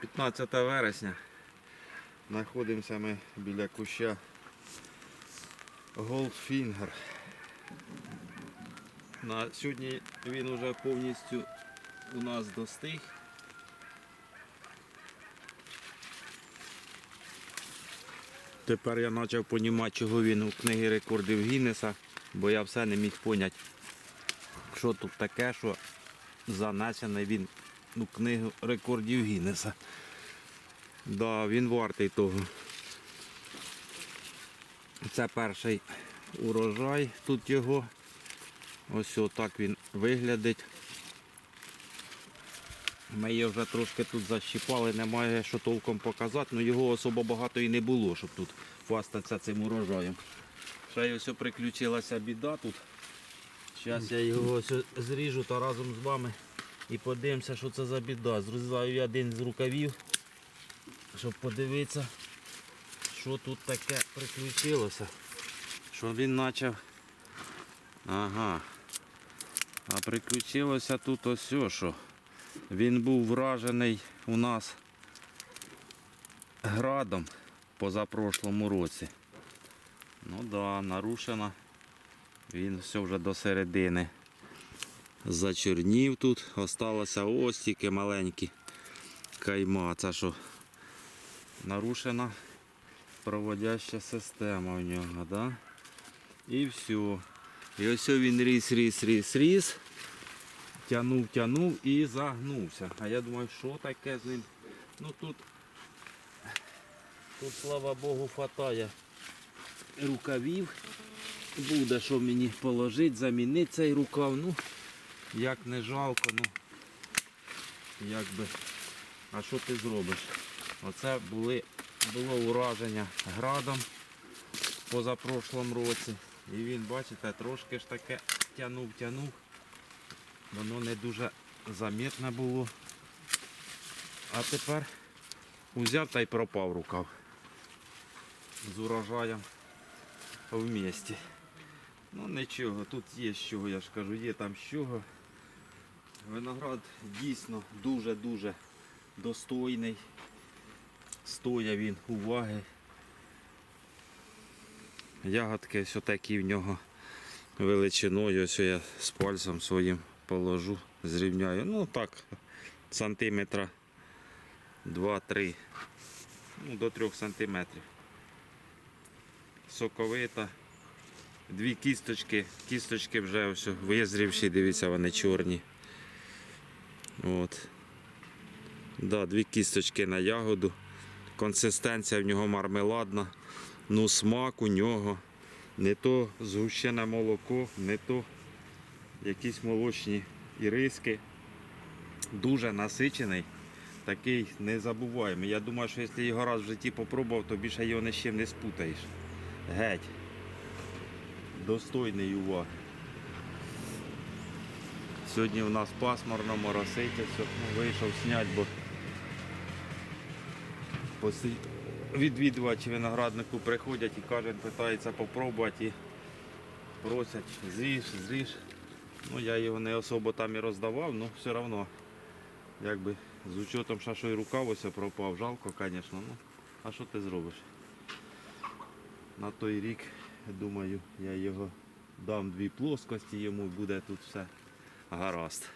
15 вересня. Знаходимося ми біля куща Goldfinger. На сьогодні він уже повністю у нас достиг. Тепер я почав розуміти, чого він у книгі рекордів Гіннеса, бо я все не міг зрозуміти, що тут таке, що занесений він у книгу рекордів Гіннеса. Да, він вартий того. Це перший урожай тут його. Ось отак він виглядить. Ми її вже трошки тут защіпали, немає що толком показати, але його особо багато і не було, щоб тут хвастатися цим урожаєм. Ще й ось приключилася біда тут. Зараз я його ось зріжу та разом з вами і подивимося, що це за біда. Зрізаю я один з рукавів, щоб подивитися, що тут таке приключилося. Що він почав. Ага. А приключилося тут ось що. Він був вражений у нас градом позапрошлому році. Ну да, нарушено. Він все вже до середини. Зачорнів тут, осталося ось тільки маленькі кайма. Це що нарушена проводяща система в нього, да? І все. І ось він ріс, ріс, ріс, ріс. Тянув, тянув і загнувся. А я думаю, що таке з ним? Ну тут, тут слава Богу, хватає рукавів. Буде що мені положити, замінити цей рукав. Ну, як не жалко, ну як би. А що ти зробиш? Оце були, було ураження градом позапрошлому році. І він, бачите, трошки ж таке тянув, тянув. Воно не дуже замітне було. А тепер узяв та й пропав рукав з урожаєм в місті. Ну нічого, тут є з чого, я ж кажу, є там з чого. Виноград дійсно дуже-дуже достойний. Стоя він уваги. Ягодки ось такі в нього величиною. Ось я з пальцем своїм положу, зрівняю. Ну так, сантиметра 2-3, ну, до 3 сантиметрів. Соковита. Дві кісточки, кісточки вже ось визрівші, дивіться, вони чорні. От. Да, дві кісточки на ягоду. Консистенція в нього мармеладна. Ну, смак у нього. Не то згущене молоко, не то якісь молочні іриски. Дуже насичений, такий незабуваємий. Я думаю, що якщо його раз в житті попробував, то більше його ні з чим не спутаєш. Геть. Достойний уваги. Сьогодні у нас пасмурно, моросить, ну, вийшов зняти, бо відвідувачі винограднику приходять і кожен питається попробувати і просять зріж, зріж. Ну я його не особо там і роздавав, але все одно, якби з учетом, що що і рукав пропав, жалко, звісно. Ну, а що ти зробиш? На той рік, думаю, я його дам дві плоскості, йому буде тут все гаразд.